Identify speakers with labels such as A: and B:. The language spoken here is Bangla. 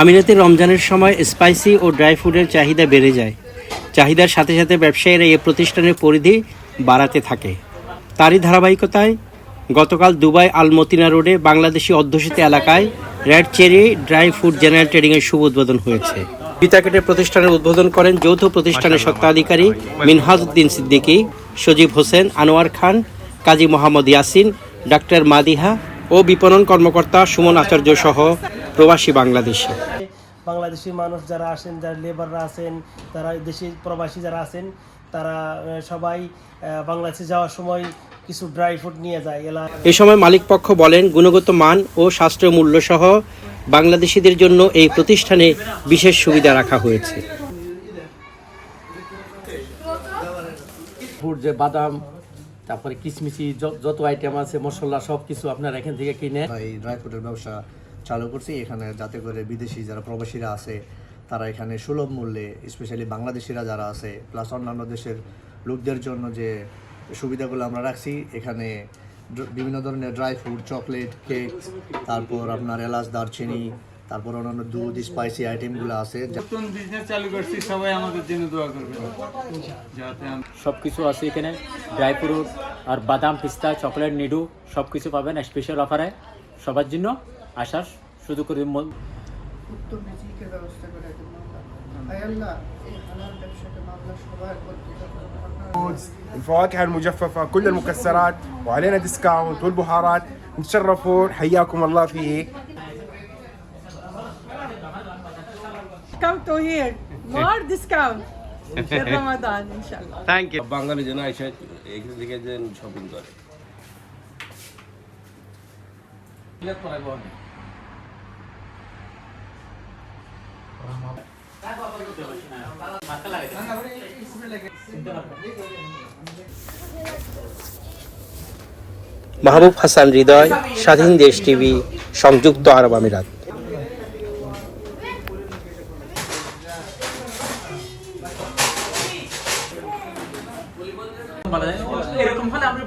A: আমিরাতে রমজানের সময় স্পাইসি ও ড্রাই ফুডের চাহিদা বেড়ে যায়। চাহিদার সাথে সাথে ব্যবসায়ীরা এই প্রতিষ্ঠানের পরিধি বাড়াতে থাকে। তারই ধারাবাহিকতায় গতকাল দুবাই আলমতিনা রোডে বাংলাদেশি অধ্যুষিত এলাকায় red cherry dry food general ট্রেডিংয়ের শুভ উদ্বোধন হয়েছে। বিতাকেটের প্রতিষ্ঠানের উদ্বোধন করেন যৌথ প্রতিষ্ঠানের স্বত্বাধিকারী মিনহাজউদ্দিন সিদ্দিকী সজীব হোসেন আনোয়ার খান কাজী মোহাম্মদ ইয়াসিন ডাক্তার মাদিহা ও বিপণন কর্মকর্তা সুমন আচার্য সহ প্রবাসী বাংলাদেশি।
B: বাংলাদেশি মানুষ যারা আসেন যারা লেবাররা আছেন তারা দেশি প্রবাসী যারা আছেন তারা সবাই বাংলাদেশে যাওয়ার সময় কিছু ড্রাই ফ্রুট নিয়ে যায়। এলা
A: এ সময় মালিক পক্ষ বলেন গুণগত মান ও সাশ্রয় মূল্য সহ বাংলাদেশিদের জন্য এই প্রতিষ্ঠানে বিশেষ সুবিধা রাখা হয়েছে।
C: ফুড যে বাদাম তারপরে কিশমিশি যত আইটেম আছে মশলা সব কিছু আপনারা এখান থেকে কিনে
D: এই ড্রাই ফ্রুটের ব্যবসা চালু করছি। এখানে যাতে করে বিদেশি যারা প্রবাসীরা আছে তারা এখানে সুলভ মূল্যে স্পেশালি বাংলাদেশিরা যারা আছে প্লাস অন্যান্য দেশের লোকদের জন্য যে সুবিধাগুলো আমরা রাখছি এখানে বিভিন্ন ধরনের ড্রাই ফ্রুট চকলেট কেক তারপর আপনার এলাচ দারচিনি তারপর অন্যান্য দুধ স্পাইসি আইটেমগুলো আছে।
E: নতুন বিজনেস চালু করছি সবাই আমাদের জন্য দোয়া করবে যাতে
F: সব কিছু আছে এখানে। ড্রাই ফ্রুট আর বাদাম পিস্তা চকলেট নিডু সব কিছু পাবেন স্পেশাল অফারে সবার জন্য আসার সুযোগ করে মন-
G: উত্তম রিজিকের ব্যবস্থা করে দেন আয় আল্লাহ এই হালাল ব্যবসাকে মামলা সবার করতে
H: الفواكه المجففة كل المكسرات وعلينا ديسكاونت والبهارات نتشرفوا حياكم الله فيه
I: Come to here. More discount. in Ramadan, inshallah.
A: Thank you
J: Bengali যেন এসে এখান থেকে যেন শপিং করে
A: মাহবুব হাসান হৃদয় স্বাধীন দেশ টিভি সংযুক্ত আরব আমিরাত।
F: এরকম আপনি